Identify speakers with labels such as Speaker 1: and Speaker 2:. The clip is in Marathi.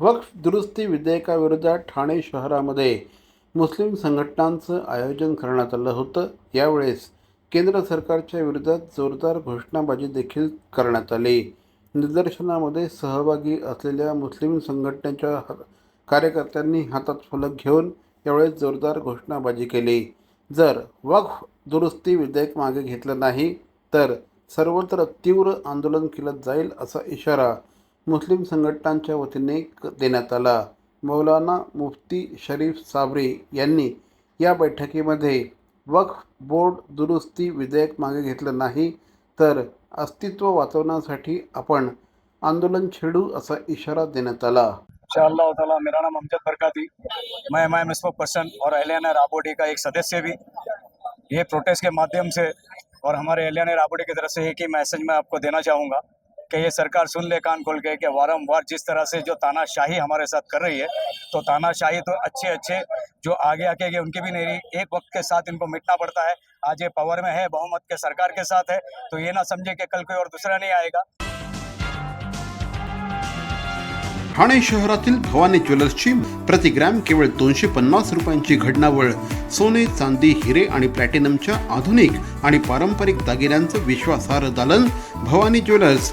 Speaker 1: वक्फ दुरुस्ती विधेयकाविरोधात ठाणे शहरामध्ये मुस्लिम संघटनांचं आयोजन करण्यात आलं होतं. यावेळेस केंद्र सरकारच्या विरोधात जोरदार घोषणाबाजी देखील करण्यात आली. निदर्शनामध्ये सहभागी असलेल्या मुस्लिम संघटनेच्या कार्यकर्त्यांनी हातात फलक घेऊन यावेळेस जोरदार घोषणाबाजी केली. जर वक्फ दुरुस्ती विधेयक मागे घेतलं नाही तर सर्वत्र तीव्र आंदोलन केलं जाईल असा इशारा मुस्लिम संघटनांच्या वतीने क- देण्यात आला. मौलाना मुफ्ती शरीफ साबरी यांनी या बैठकीमध्ये वक्फ बोर्ड दुरुस्ती विधेयक मागे घेतलं नाही तर अस्तित्व वाचवण्यासाठी आपण आंदोलन छेडू असा इशारा देण्यात आला.
Speaker 2: इंशाअल्लाह ताला मेरा नाम अमजद बरकाती. मैं मैं मिसबक पर्सन और एलियाना राबोडी का एक सदस्य भी. ये प्रोटेस्ट के माध्यम से और हमारे एलियाना राबोडी की तरफ से एक ही मैसेज मैं आपको देना चाहूँगा. कि ये सरकार सुन ले कान खोल के कि वारंवार जिस तरह से जो तानाशाही हमारे साथ कर रही है तो तानाशाही तो अच्छे अच्छे जो आगे आके गए उनकी भी नहीं रही एक वक्त के साथ इनको मिटना पड़ता है। आज ये पावर में है बहुमत के सरकार के साथ है तो ये ना समझे कि कल कोई और दूसरा नहीं आएगा।
Speaker 1: ठाणे शहरातील भवानी ज्वेलर्सची प्रति ग्रॅम केवळ दोनशे पन्नास रुपयांची घडणावळ सोने चांदी हिरे आणि प्लॅटिनमच्या आधुनिक आणि पारंपरिक दागिन्यांचं विश्वासार्ह दालन Bhavani jewellers